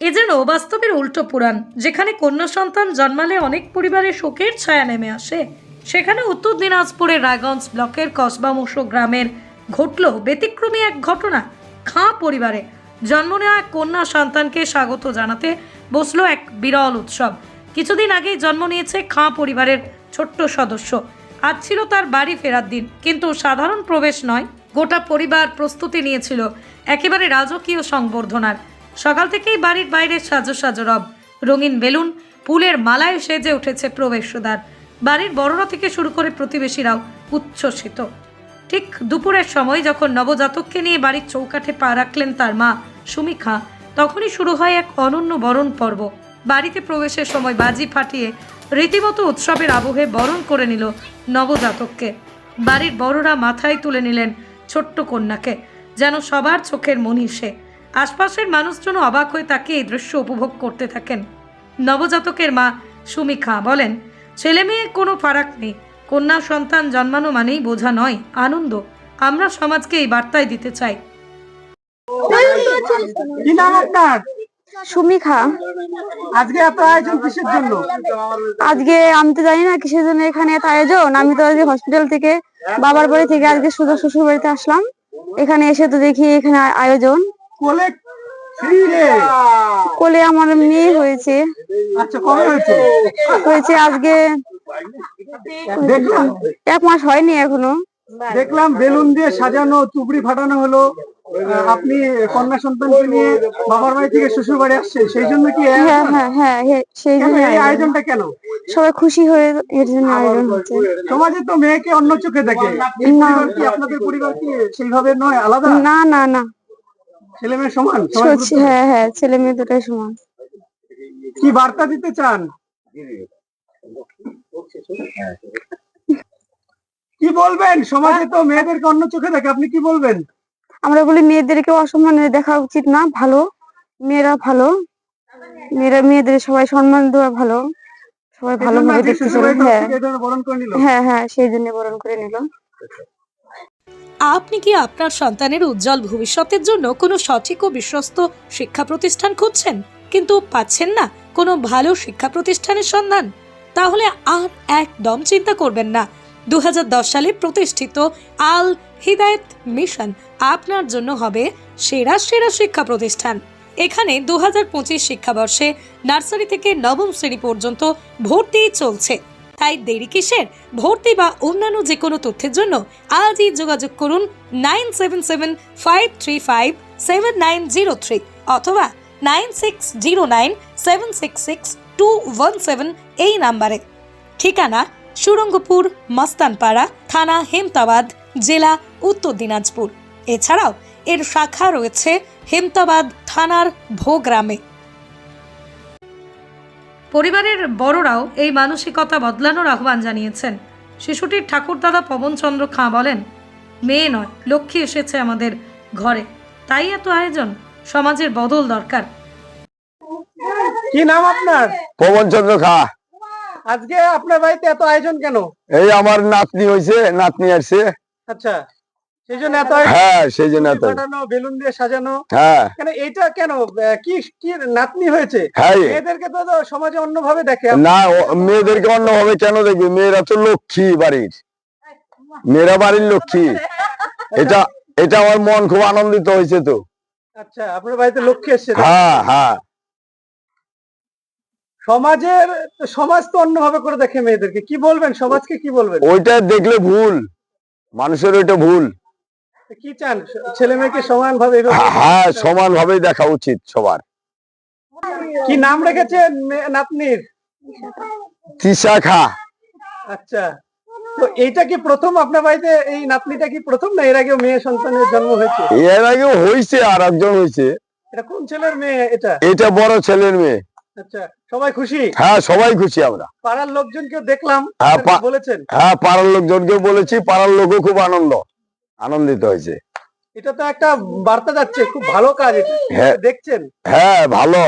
এ যেন বাস্তবের উল্টো পুরাণ, যেখানে কন্যা সন্তান জন্মালে অনেক পরিবারে শোকের ছায়া নেমে আসে। সেখানে উত্তর দিনাজপুরের রায়গঞ্জ ব্লকের কসবামুশো গ্রামের ঘটল ব্যতিক্রমী এক ঘটনা খাঁ পরিবারে। জন্ম নেওয়া এক কন্যা সন্তানকে স্বাগত জানাতে বসল এক বিরল উৎসব। কিছুদিন আগেই জন্ম নিয়েছে খাঁ পরিবারের ছোট্ট সদস্য। আজ ছিল তার বাড়ি ফেরার দিন, কিন্তু সাধারণ প্রবেশ নয়, গোটা পরিবার প্রস্তুতি নিয়েছিল। একেবারে রাজকীয় সংবর্ধনার। সকাল থেকেই বাড়ির বাইরে সাজো সাজো রব। রঙিন বেলুন, ফুলের মালায় সেজে উঠেছে প্রবেশদ্বার। বাড়ির বড়রা থেকে শুরু করে প্রতিবেশীরাও উচ্ছ্বসিত। ঠিক দুপুরের সময় যখন নবজাতককে নিয়ে বাড়ির চৌকাঠে পা রাখলেন তার মা সুমিখা, তখনই শুরু হয় এক অনন্য বরণ পর্ব। বাড়িতে প্রবেশের সময় বাজি ফাটিয়ে রীতিমতো উৎসবের আবহে বরণ করে নিল নবজাতককে। বাড়ির বড়রা মাথায় তুলে নিলেন ছোট্ট কন্যাকে, যেন সবার চোখের মনীষে। সে আশপাশের মানুষজন অবাক হয়ে তাকে এই দৃশ্য উপভোগ করতে থাকেন। নবজাতকের মা সুমিখা বলেন ছেলে মেয়ে কোনো ফারাক নেই। কন্যা সন্তান জন্মানো মানেই বোঝা নয় আনন্দ। আমরা সমাজকে এই বার্তায় দিতে চাই। কি নাম আপনার? সুমিখা। আজকে এত আয়োজন কিসের জন্য? আজকে আমি তো জানি না কিসের জন্য এখানে এত আয়োজন। আমি তো আজকে হসপিটাল থেকে বাবার বাড়ি থেকে আজকে শুধু শ্বশুর বাড়িতে আসলাম। এখানে এসে তো দেখি এখানে আ- আয়োজন। কোলে ফ্রি রে? কোলে আমার মেয়ে হয়েছে। আচ্ছা কবে হয়েছে? হয়েছে আজকে দেখলাম। এক মাস হয়নি এখনও। দেখলাম বেলুন দিয়ে সাজানো চুবড়ি ফাটানো হলো। আপনি কন্যা সন্তানকে নিয়ে বাবার বাড়ি থেকে শ্বশুর বাড়ি আসছেন সেই জন্য কি হ্যাঁ হ্যাঁ হ্যাঁ সেই জন্য এই আয়োজনটা কেন? সবাই খুশি হয়ে এর জন্য আয়োজন হচ্ছে। সমাজে তো মেয়েকে অন্য চোখে দেখে। আপনাদের পরিবার কি সেইভাবে নয় আলাদা? না না না। ছেলে মেয়ে সমান? হ্যাঁ হ্যাঁ ছেলে মেয়ে দুটাই সমান। কি বার্তা দিতে চান? কি বলবেন? সমাজে তো মেয়েদেরকে অন্য চোখে দেখে আপনি কি বলবেন? আমরা বলি মেয়েদেরকে অসম্মানে দেখা উচিত না ভালো। মেয়েরা ভালো। মেয়েরা মেয়েদের সবাই সম্মান দেওয়া ভালো। সবাই ভালোভাবে দেখতে হ্যাঁ। হ্যাঁ হ্যাঁ সেই জন্য বরণ করে নিল। আপনি কি আপনার সন্তানের উজ্জ্বল ভবিষ্যতের জন্য কোনো সঠিক ও বিশ্বস্ত শিক্ষা প্রতিষ্ঠান খুঁজছেন? কিন্তু পাচ্ছেন না কোনো ভালো শিক্ষা প্রতিষ্ঠানের সন্ধান? তাহলে আর একদম চিন্তা করবেন না। দু হাজার দশ সালে প্রতিষ্ঠিত আল হিদায়ত মিশন আপনার জন্য হবে সেরা সেরা শিক্ষা প্রতিষ্ঠান। এখানে দু হাজার পঁচিশ শিক্ষাবর্ষে নার্সারি থেকে নবম শ্রেণি পর্যন্ত ভর্তি চলছে। তাই দেরি কিসের? ভর্তি বা অন্যান্য যে কোনো তথ্যের জন্য আজই যোগাযোগ করুন nine seven seven five three five seven nine zero three অথবা nine six zero nine seven six six two one seven এই নাম্বারে। ঠিকানা সুরঙ্গপুর, মস্তানপাড়া, থানা হেমতাবাদ, জেলা উত্তর দিনাজপুর। এছাড়াও এর শাখা রয়েছে হেমতাবাদ থানার ভোগ্রামে। পরিবারের বড়রাও এই মানসিকতা বদলানোর আহ্বান জানিয়েছেন। শিশুটির ঠাকুরদাদা পবনচন্দ্র খাঁ বলেন মেয়ে নয় লক্ষ্মী এসেছে আমাদের ঘরে। তাই এত আয়োজন সমাজের বদল দরকার। কি নাম আপনার? পবন চন্দ্র খা। আজকে আপনার বাড়িতে এত আয়োজন কেন? এই আমার নাতনি হয়েছে নাতনি আসছে। আচ্ছা। সেই জন্য হ্যাঁ সেই জন্য এত বেলুন দিয়ে সাজানো। হ্যাঁ। এইটা কেন? কি কি নাতনি হয়েছে? হ্যাঁ। মেয়েদেরকে তো তো সমাজে অন্যভাবে দেখে। না মেয়েদেরকে অন্যভাবে কেন দেখবে? মেয়েরা তো লক্ষ্মী বাড়ির। মেয়েরা বাড়ির লক্ষ্মী। এটা এটা আমার মন খুব আনন্দিত হয়েছে তো। আচ্ছা আপনার বাড়িতে লক্ষ্মী এসছে হ্যাঁ হ্যাঁ। সমাজের সমাজ তো অন্যভাবে করে দেখে মেয়েদেরকে। কি বলবেন? সমাজকে কি বলবেন? ওইটা দেখলে ভুল। মানুষের ওইটা ভুল। কি চান? ছেলে মেয়েকে সমান ভাবে হ্যাঁ সমান দেখা উচিত সবার। কি নাম রেখেছেন নাতনির? খা। আচ্ছা। তো এইটা কি প্রথম আপনার বাড়িতে এই নাতনিটা কি প্রথম না এর আগেও মেয়ে সন্তানের জন্ম হয়েছে? এর আগে হয়েছে আর একজন হয়েছে এটা কোন ছেলের মেয়ে এটা? এটা বড় ছেলের মেয়ে। আচ্ছা সবাই খুশি? হ্যাঁ সবাই খুশি আমরা। পাড়ার লোকজনকেও দেখলাম হ্যাঁ, বলেছেন। হ্যাঁ পাড়ার বলেছি পাড়ার লোকও খুব আনন্দ। আনন্দিত হয়েছে। এটা তো একটা বার্তা যাচ্ছে খুব ভালো কাজ এটা। হ্যাঁ। দেখছেন? হ্যাঁ ভালো।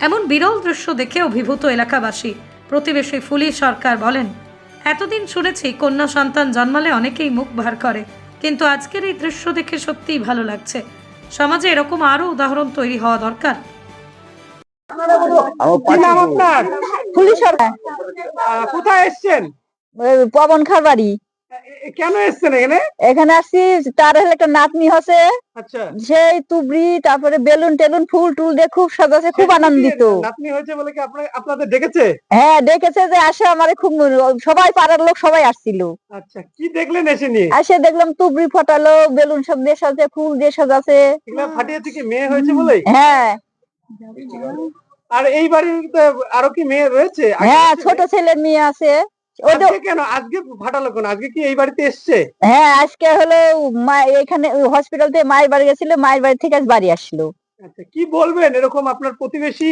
এমন বিরল দৃশ্য দেখে অভিভূত এলাকাবাসী প্রতিবেশী ফুলি সরকার বলেন এতদিন শুনেছি কন্যা সন্তান জন্মালে অনেকেই মুখ ভার করে কিন্তু আজকের এই দৃশ্য দেখে সত্যিই ভালো লাগছে। সমাজে এরকম আরও উদাহরণ তৈরি হওয়া দরকার। কোথায় এসছেন? পবন খার বাড়ি এ- এ- কেন এসছেন এখানে? এখানে আসছি তার হলো একটা নাতনি হচ্ছে আচ্ছা। সেই তুবড়ি তারপরে বেলুন টেলুন ফুল টুল দিয়ে খুব খুব আনন্দিত। নাতনি হয়েছে বলে কি আপনার আপনাদের ডেকেছে? হ্যাঁ ডেকেছে যে আসে আমারে খুব সবাই পাড়ার লোক সবাই আসছিল। আচ্ছা কি দেখলেন এসে নিয়ে? আসে দেখলাম তুবড়ি ফটালো বেলুন সব দিয়ে সাজে ফুল দিয়ে সাজাছে এগুলা মেয়ে হয়েছে বলেই? হ্যাঁ। আর এই বাড়িতে আরও কি মেয়ে রয়েছে? হ্যাঁ ছোট ছেলের মেয়ে আছে। আজকে কেন? আজকে ফাটালো কেন? আজকে কি এই বাড়িতে এসছে? হ্যাঁ আজকে হলো মা এখানে হসপিটাল থেকে মায়ের বাড়ি গেছিল মায়ের বাড়ি থেকে আজ বাড়ি আসলো। আচ্ছা কি বলবেন? এরকম আপনার প্রতিবেশী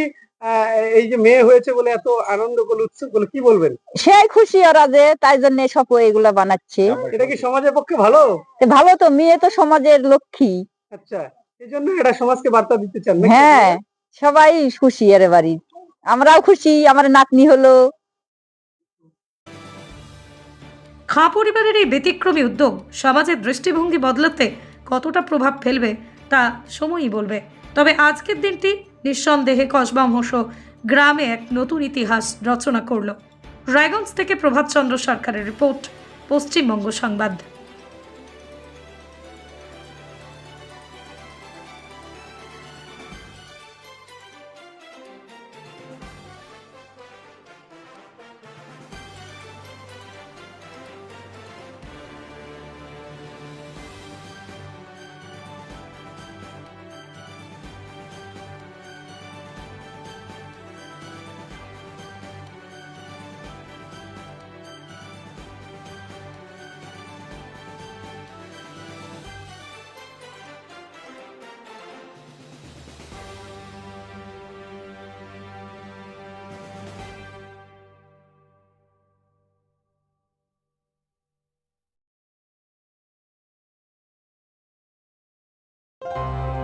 এই যে মেয়ে হয়েছে বলে এত আনন্দ করল উৎসব করল কি বলবেন? সেই খুশি ওরা যে তাই জন্য সব এগুলা বানাচ্ছে। এটা কি সমাজের পক্ষে ভালো? তো ভালো তো মেয়ে তো সমাজের লক্ষ্মী। আচ্ছা এই জন্য এটা সমাজকে বার্তা দিতে চান হ্যাঁ সবাই খুশি এর বাড়ি আমরাও খুশি আমার নাতনি হলো। খাঁ পরিবারের এই ব্যতিক্রমী উদ্যোগ সমাজের দৃষ্টিভঙ্গি বদলাতে কতটা প্রভাব ফেলবে তা সময়ই বলবে। তবে আজকের দিনটি নিঃসন্দেহে কসবা মহস গ্রামে এক নতুন ইতিহাস রচনা করল। রায়গঞ্জ থেকে প্রভাতচন্দ্র সরকারের রিপোর্ট, পশ্চিমবঙ্গ সংবাদ।